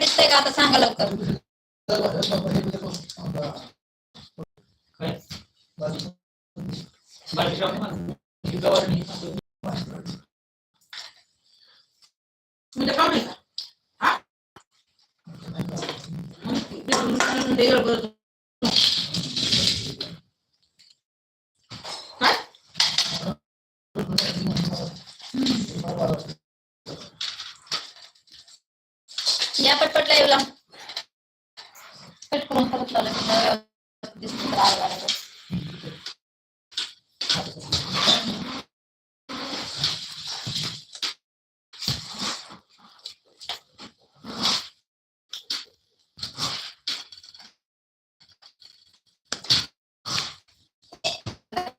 दिसतंय का? आता सांगा लवकर. म्हणजे पाहुणे का? हा? वेगळं करतो. काय? या पटपट लाईव्ह ला. पट करून परत लावलं की तर आवाज आला तर.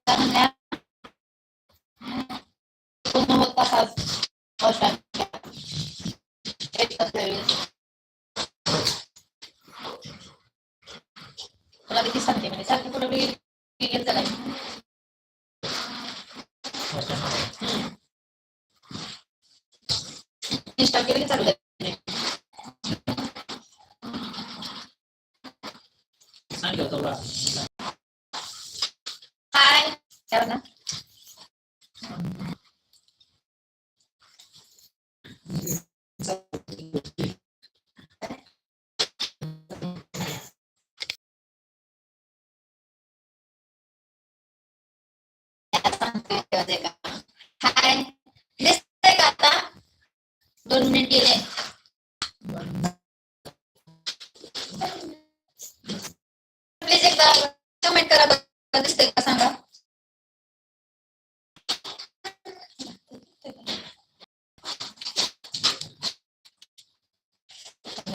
काय म्हणल्या? पूर्ण होत तासात औषध एक तास वेळ तुला किती सांगते म्हणजे सारखं कुठं बी घेत चालाय इंस्टा केलं की चालू आहे. सांगितलं होतं बा. हाय काय ना हाय दिसतंय का आता दोन मिनिट गेले प्लीज एकदा कमेंट करा बरं. दिसतंय का सांगा आम्हीच्या घरात असतात तिकडे. पाणी दे. हाय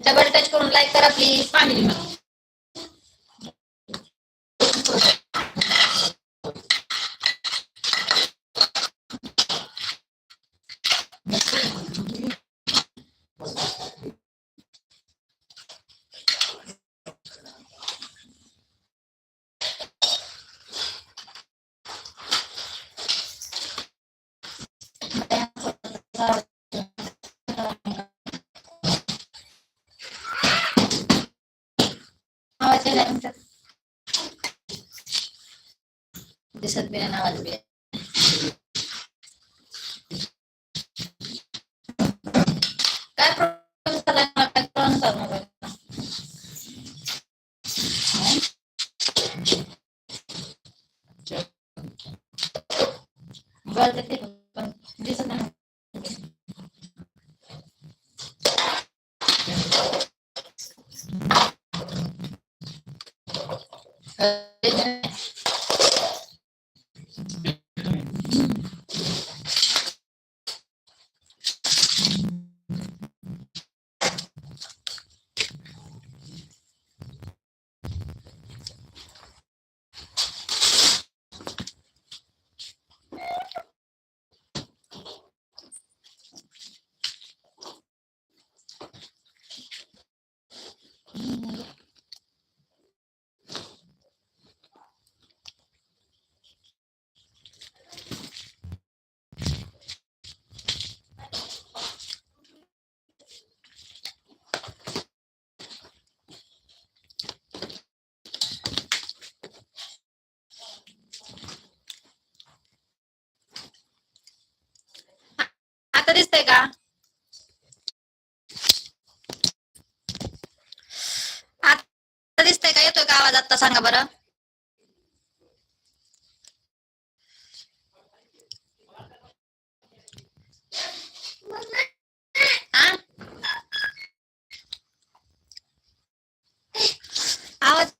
डबल टच करून लाईक करा प्लीज फॅमिली म्हणून मला. आवाज यायला तुमच्या दिसत बी नाही आणि आवाज बी नाही. काय प्रॉब्लेम झाला मला काय कळलं चालू मोबाईलला. बरं ते पण दिसत नाही आता दिसतंय का आता दिसतंय का पत्ता सांगा बरं? आवाज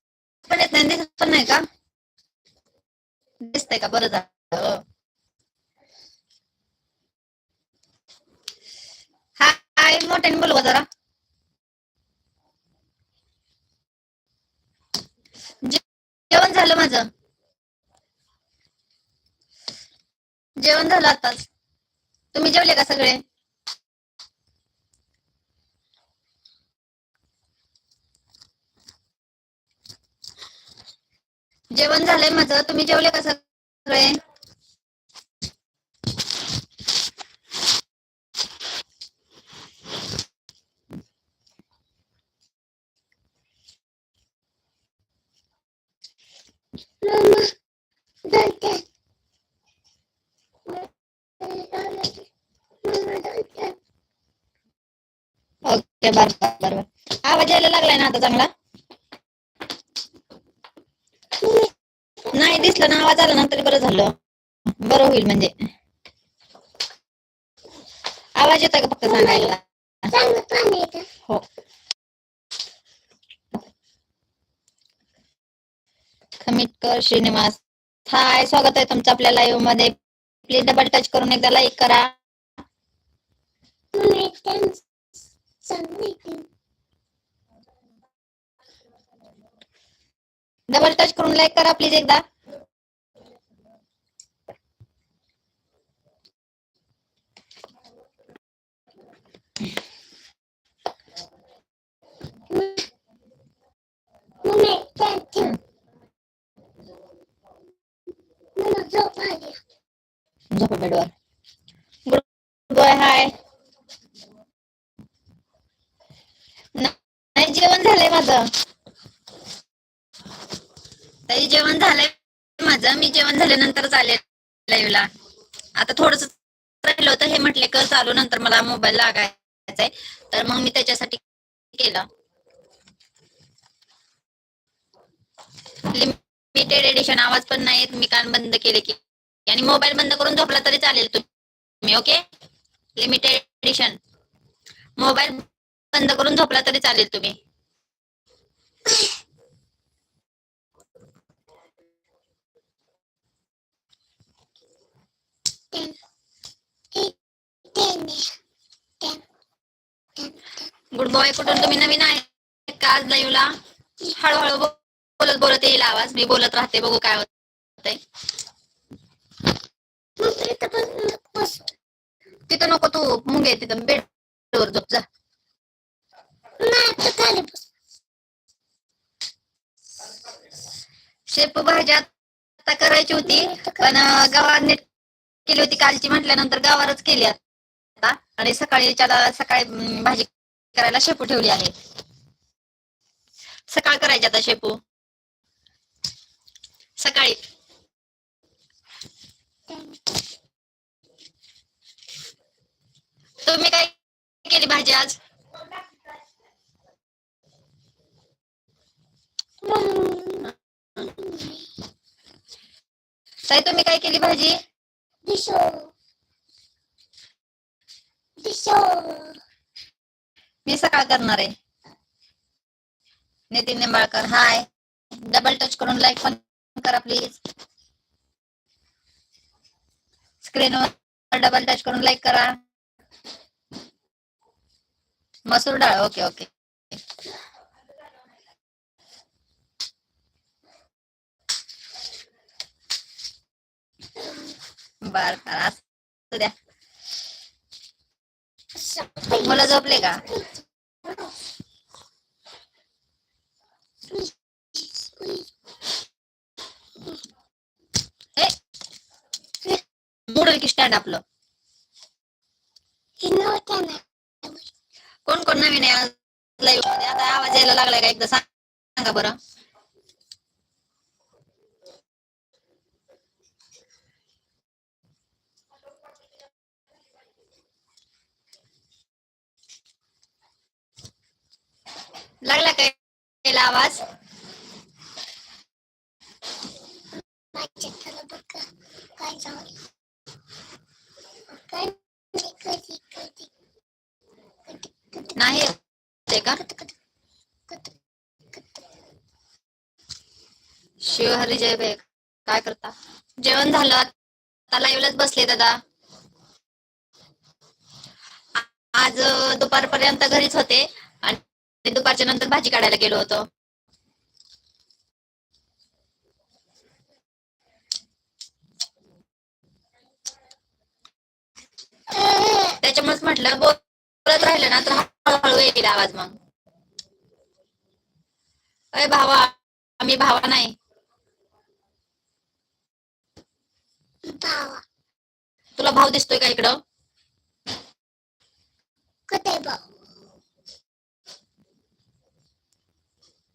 पण येत नाही दिसत पण नाही का? दिसतंय का? बरं झालं. हाय मोठ्याने बोलवा जरा जे- जेवण झालं माझं. जेवण झालं आताच. तुम्ही जेवले का सगळे? जेवण झालंय माझं. तुम्ही जेवले का सगळे? ओके बर बर बर बर. आवाज यायला लागलाय ना आता चांगला? नाही दिसलं ना आवाज आला ना तरी बरं झालं. बरं होईल म्हणजे. आवाज येतोय का फक्त सांगायला? हो. खमिटकर श्रीनिवास. हाय स्वागत आहे तुमचं आपल्या लाईव्हमध्ये. प्लीज डबल टच करून एकदा लाईक करा. डबल टच करून लाईक करा प्लीज एकदा. झोपा बेडवर गुड बॉय हाय नाही जेवण झालंय माझं. ताई जेवण झालंय माझं. मी जेवण झाल्यानंतर चालेल लाईव्हला आता थोडस राहिलं होतं हे म्हटले कर चालू नंतर मला मोबाईल लागायचा आहे. तर मग मी त्याच्यासाठी केलं. लिमिटेड एडिशन आवाज पण नाही येत मी कान बंद केले की आणि मोबाईल बंद करून झोपला तरी चालेल तुम्ही ओके लिमिटेड एडिशन मोबाईल बंद करून झोपला तरी चालेल तुम्ही. गुड बॉय कुठून तुम्ही नवीन आहे का आज लाईव्हला हळूहळू बोलत येईल आवाज मी बोलत राहते बघू काय होतंय. तिथं नको तू मुंगे तिथं बेडवर झोप जा. शेपू भाजी आता करायची होती पण अं, गवार नीट केली होती कालची म्हटल्यानंतर गवारच केली आता. आणि सकाळी अं, भाजी करायला शेपू ठेवली आहे. सकाळ करायची आता शेपू. सकाळी. तुम्ही काय केली भाजी आज? ताई तुम्ही काय केली भाजी? मी सकाळ करणार आहे. Nitin Nimbalkar hi. Double touch करून लाईक पण करा प्लीज स्क्रीनवर डबल टच करून लाईक करा. मसूर डाळ ओके ओके बर बर असू द्या. मुलं झोपले का? मोडल आपलं. कोण कोण नवीन आहे लाईव्हमध्ये? आता आवाज यायला लागलाय का एकदा? सांगा बरं. लागला काय यायला आवाज? नाही शिवहरी जय भाई काय करता? जेवण झालं आता लाईव्हलाच बसले दादा. आज दुपारपर्यंत घरीच होते आणि दुपारच्या नंतर भाजी काढायला गेलो होतो. त्याच्यामुळेच म्हटलं बोलत राहिलं ना तर हळूहळू येईल आवाज मग. अरे भावा आम्ही भावा नाही. तुला भाव दिसतोय का इकडं? कुठे भाऊ?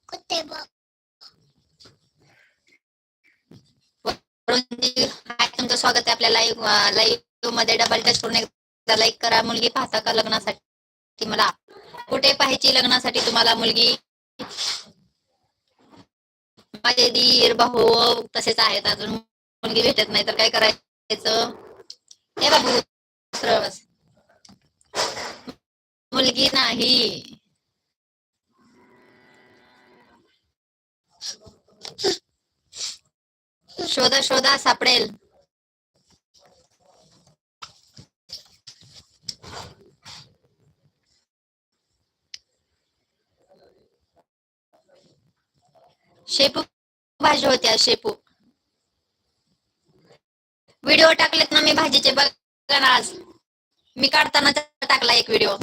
कुठे तुमचं स्वागत आहे आपल्या लाईव्ह लाईव्ह मध्ये डबल टच करून एकदा लाईक करा. मुलगी पाहता का लग्नासाठी मला? कुठे पाहायची लग्नासाठी तुम्हाला मुलगी? माझे दीर भाऊ तसेच आहेत अजून. मुलगी भेटत नाही तर काय करायचं? हे बाबू मुलगी नाही. शोधा शोधा सापडेल. शेपू भाजी होत्या शेपू. व्हिडिओ टाकलेत ना मी भाजीचे बघा ना आज. मी काढताना टाकला एक व्हिडिओ.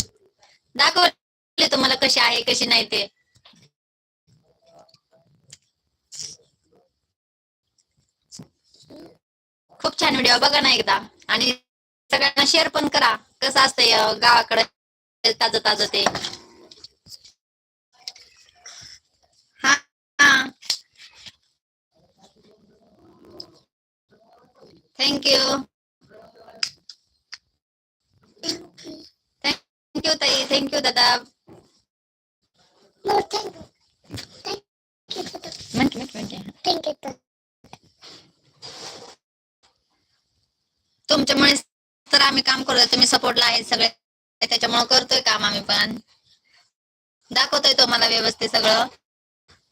दाखवले तुम्हाला कशी आहे कशी नाही ते. खूप छान व्हिडिओ बघा ना एकदा. आणि सगळ्यांना शेअर पण करा. कसं असतंय गावाकडे ताजं ताजं ते हा हा थँक्यू थँक्यू ताई थँक्यू दादा तुमच्यामुळे तर आम्ही काम करतोय तुम्ही सपोर्टला आहे सगळे. त्याच्यामुळे करतोय काम आम्ही पण. दाखवतोय तुम्हाला व्यवस्थित सगळं.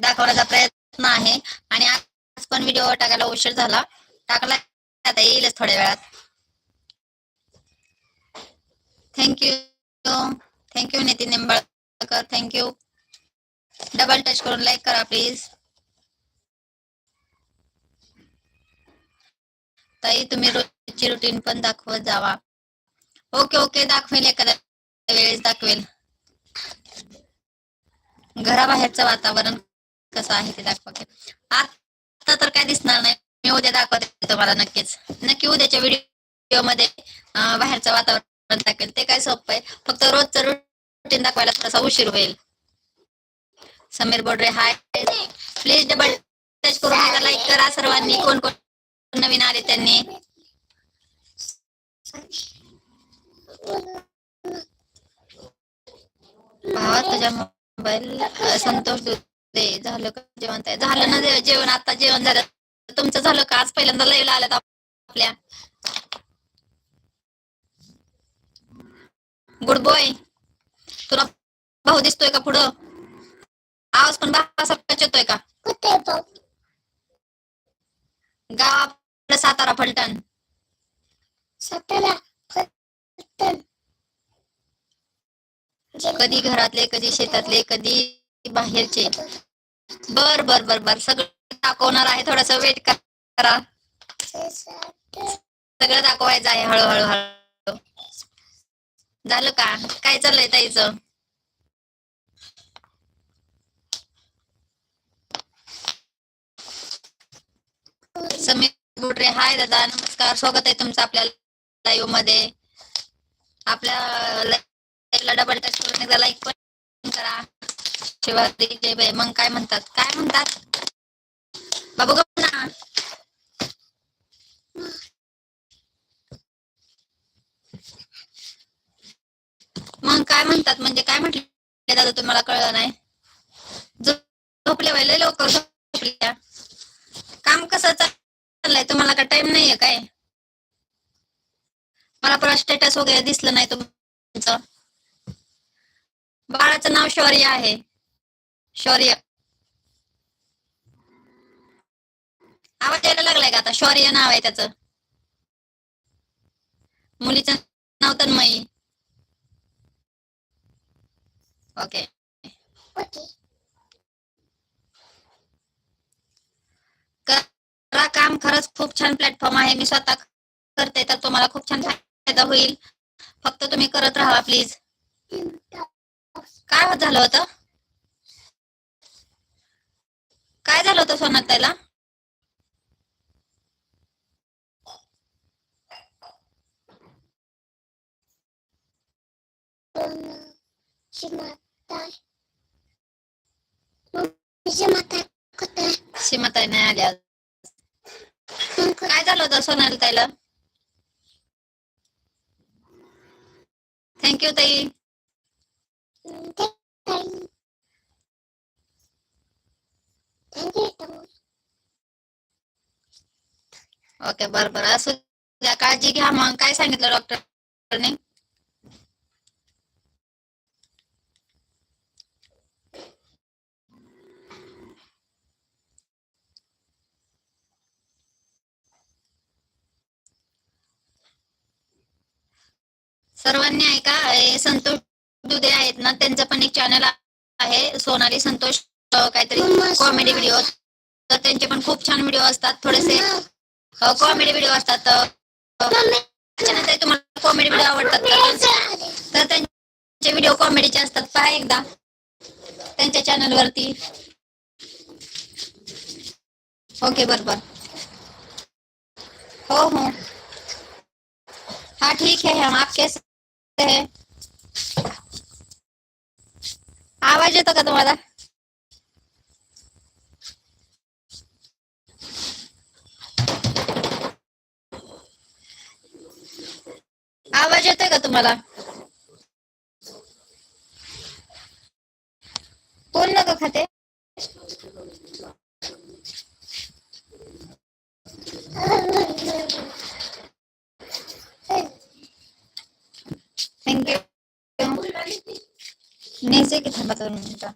दाखवण्याचा प्रयत्न आहे. आणि आज पण व्हिडिओ टाकायला उशीर झाला. टाकला आता येईलच थोड्या वेळात. Thank you thank you Nitin Nimbalkar. Thank you double touch करून लाईक करा प्लीज ताई तुम्ही रोजची रुटीन पण दाखवत जावा. ओके ओके दाखवेल एखाद्या वेळेस दाखवेल. घराबाहेरचं वातावरण कसं आहे ते दाखवा आता तर काय दिसणार नाही मी उद्या दाखवते. तुम्हाला नक्कीच. नक्की उद्याच्या व्हिडिओमध्ये बाहेरचं वातावरण दाखवेल. ते काय सोपं आहे. फक्त रोजचं रुटीन दाखवायला थोडासा उशीर होईल. Sameer Bodare hi please double touch करून लाईक करा सर्वांनी. कोण कोण नवीन आले त्यांनी? भावा तुझ्या मोबाईल संतोष दे झालं का जेवण? झालं ना जेवण? आता जेवण झालं. तुमचं झालं का? आज पहिल्यांदा लाईव्ह आल्यात आपल्या. गुड बॉय तुला भाऊ दिसतोय का पुढं? आवाज पण भावासारखाच येतोय का? गाव आपलं सातारा फलटण. सतरा फलटण. कधी घरातले कधी शेतातले कधी बाहेरचे. बर बर बर बर. सगळं दाखवणार आहे. थोडस वेट करा. सगळं दाखवायचं आहे हळूहळू हळू झालं का? काय चाललंय ताईच? समीर गुटरे हाय दादा. नमस्कार. स्वागत आहे तुमचं आपल्या लाईव्हमध्ये. आपल्या लाईव्हला डबल टच करून एकदा लाईक पण करा. शिवाजी मग काय म्हणतात? काय म्हणतात? बाबू गप ना. मग काय म्हणतात? म्हणजे काय म्हटले दादा तुम्हाला कळलं नाही. झो- झोपले लवकर झोपल्या. काम कसं चाललंय? तुम्हाला का टाइम नाहीये काय? मला परत स्टेटस वगैरे दिसलं नाही तुमचं. बाळाचं नाव शौर्य आहे. शौर्य. आवाज यायला लागलाय का आता? शौर्य नाव आहे त्याचं. मुलीचं नाव तन्मयी. ओके. ओके. करा काम खरंच खूप छान प्लॅटफॉर्म आहे. मी स्वतः करते तर तुम्हाला खूप छान फायदा होईल. फक्त तुम्ही करत राहा प्लीज काय झालं होतं? काय झालं होतं सोनात त्याला सोनाची माता मम्मीची माता कुठे सीमाताई नाही आली आज मग कुठे? काय झालं होतं सोनाली ताईला थँक्यू ताई ते काही त्यांची इथं ओके बरं बरं असू द्या काळजी घ्या मग काय सांगितलं डॉक्टरने सर्वांनी ऐका संतोष दुधे आहेत ना त्यांचं पण एक चॅनल आहे सोनाली संतोष काहीतरी कॉमेडी व्हिडिओ तर त्यांचे पण खूप छान व्हिडिओ असतात थोडेसे कॉमेडी व्हिडिओ असतात तुम्हाला कॉमेडी व्हिडिओ आवडतात तर त्यांचे व्हिडिओ कॉमेडीचे असतात पहा एकदा त्यांच्या चॅनल वरती. ओके बरोबर हो हो. हाँ ठीक है हम है आवाज येतो का तुम्हाला? आवाज येतोय का तुम्हाला? कोण ना खाते. थँक्यू न्यायचंय की थांबा दोन मिनिटं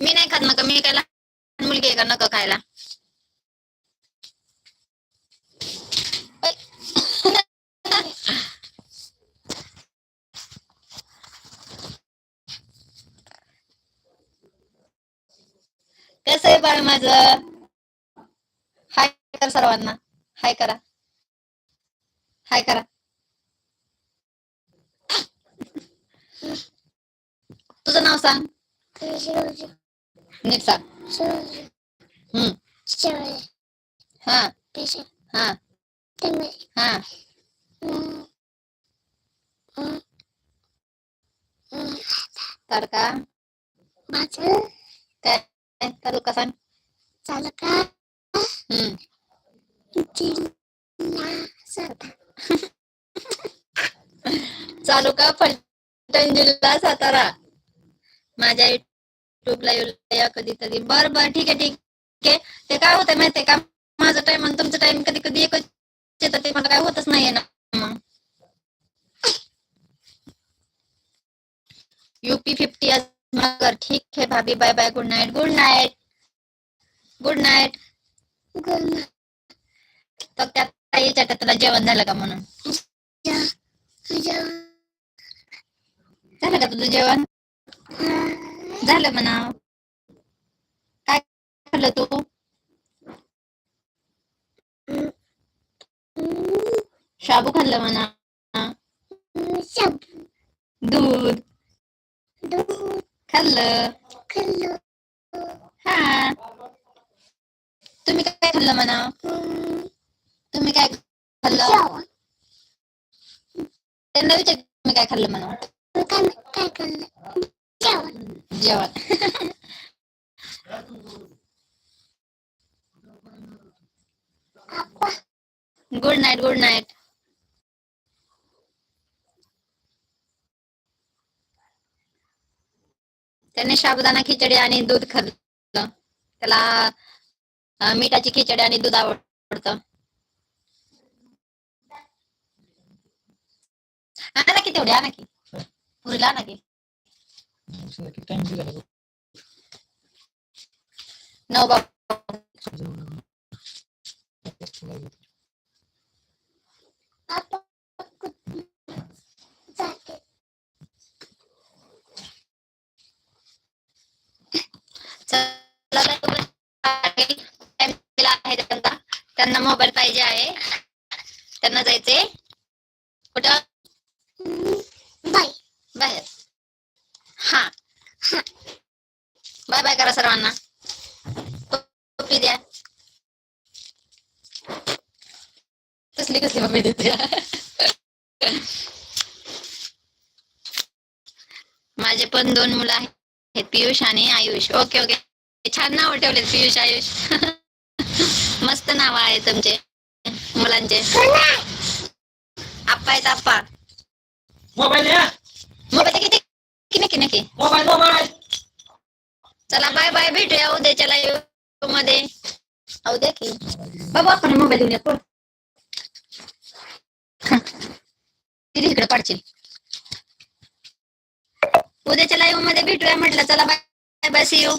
मी नाही खात नका मी काय लहान मुलगी आहे का नका खायला कसं आहे बाळ माझं हाय कर सर्वांना हाय करा हाय करा. तुझं नाव सांग. नीट सांग. हम्म. हा. हा. हा. तडका माझं काय तडका सांग? झालं का हम्म. जिल्हा चालू का फलटण सातारा. माझ्या युट्यूब लाईव्ह या कधीतरी. बर बर, ठीक आहे ठीक आहे. ते काय होतं माहितीये का? माझा टाइम आणि तुमचा टाइम कधी कधी एकच येतं. ते मला काय होतच नाहीये ना. मग यूपी फिफ्टी मगर ठीक है भाभी. Bye bye good night good night good night गुण तर त्या ताईच्या तुला जेवण झालं का म्हणून? झालं का तुझं जेवण? झालं म्हणा काय खाल्लं तू? शाबू खाल्लं म्हणा शाबू. दूध. दूध. खाल्लं. खाल्लं. हा. तुम्ही काय खाल्लं म्हणा तुम्ही काय खाल्लं? त्यांना विचार तुम्ही काय खाल्लं म्हणून काय काय खाल्लं जेवण. Good night good night. त्याने साबुदाणा खिचडी आणि दूध खाल्लं. त्याला मिठाची खिचडी आणि दूध आवडतं. आणा की तेवढे आणा की. पुरीला आणा की. नऊ बाबा चला त्यांना? मोबाईल पाहिजे आहे. त्यांना जायचे कुठं? बाहेर हा. बाय बाय करा सर्वांना. टोपी द्या. कसली कसली मम्मी देते माझे पण दोन मुलं आहेत पियुष आणि आयुष. Okay okay. छान नाव ठेवले पियुष आयुष. मस्त नाव आहे तुमचे मुलांचे. आप्पा आहेत आप्पा. मोबाईल मोबाईल किती की नक्की नक्की मोबाईल मोबाईल चला बाय बाय भेटूया मध्ये उद्या की बाबा आपण मोबाईल देऊन या किती इकडे पाडशील उद्याच्या लाईव्ह मध्ये भेटूया म्हटलं चला बाय बाय सी यू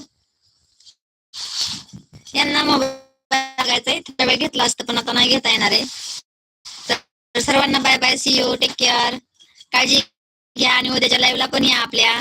यांना मोबाईल लागायचंय थोडा वेळ घेतला असतं पण आता नाही घेता येणार आहे सर्वांना bye bye see you take care काळजी घ्या आणि उद्याच्या लाईव्हला पण या आपल्या.